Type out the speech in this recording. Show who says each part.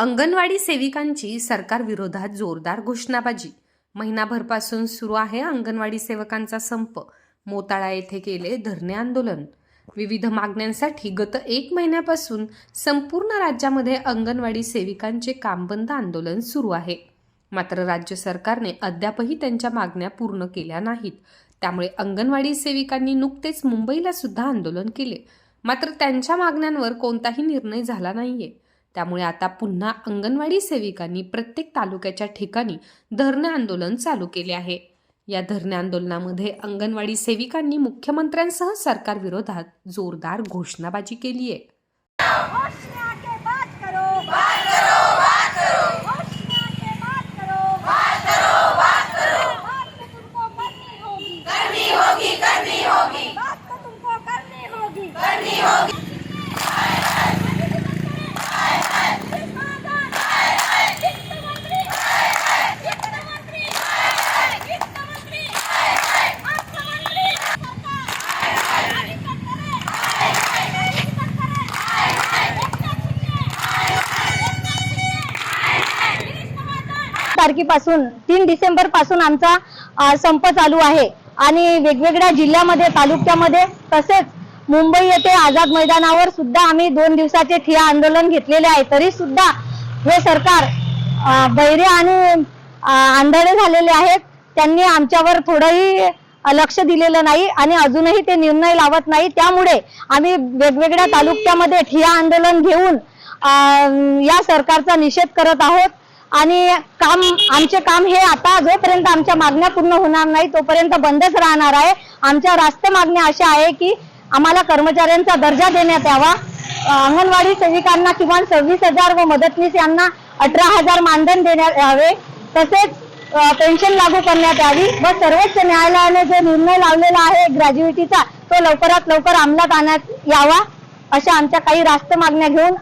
Speaker 1: अंगणवाडी सेविकांची सरकार विरोधात जोरदार घोषणाबाजी. महिनाभरपासून सुरू आहे अंगणवाडी सेवकांचा संप. मोताळा येथे केले धरणे आंदोलन. विविध मागण्यांसाठी गत एक महिन्यापासून संपूर्ण राज्यामध्ये अंगणवाडी सेविकांचे कामबंद आंदोलन सुरू आहे. मात्र राज्य सरकारने अद्यापही त्यांच्या मागण्या पूर्ण केल्या नाहीत. त्यामुळे अंगणवाडी सेविकांनी नुकतेच मुंबईला सुद्धा आंदोलन केले. मात्र त्यांच्या मागण्यांवर कोणताही निर्णय झाला नाहीये. त्यामुळे आता पुन्हा अंगणवाडी सेविकांनी प्रत्येक तालुक्याच्या ठिकाणी धरणे आंदोलन चालू केले आहे. या धरणे आंदोलनामध्ये अंगणवाडी सेविकांनी मुख्यमंत्र्यांसह सरकार विरोधात जोरदार घोषणाबाजी केली आहे.
Speaker 2: होगी।
Speaker 3: तारखेपासून तीन डिसेंबरपासून आमचा संप चालू आहे. आणि वेगवेगळ्या जिल्ह्यामध्ये तालुक्यामध्ये तसेच मुंबई येथे आझाद मैदानावर सुद्धा आम्ही दोन दिवसाचे ठिया आंदोलन घेतलेले आहे. तरी सुद्धा हे सरकार अ, बहिरे आणि आंधळे झालेले आहेत. त्यांनी आमच्यावर थोडंही लक्ष दिलेलं नाही आणि अजूनही ते निर्णय लावत नाही. त्यामुळे आम्ही वेगवेगळ्या तालुक्यामध्ये ठिया आंदोलन घेऊन या सरकारचा निषेध करत आहोत. आणि काम आमचे काम हे आता जोपर्यंत आमच्या मागण्या पूर्ण होणार नाही तोपर्यंत बंदच राहणार आहे. आमच्या रास्त मागण्या अशा आहे की आम्हाला कर्मचाऱ्यांचा दर्जा देण्यात यावा. अंगणवाडी सेविकांना किमान सव्वीस हजार व मदतनीस यांना अठरा हजार मानधन देण्यात यावे. तसेच पेन्शन लागू करण्यात यावी व सर्वोच्च न्यायालयाने जो निर्णय लावलेला आहे ग्रॅज्युएटीचा तो लवकरात लवकर अंमलात आणण्यात यावा अशा आमच्या काही रास्त मागण्या घेऊन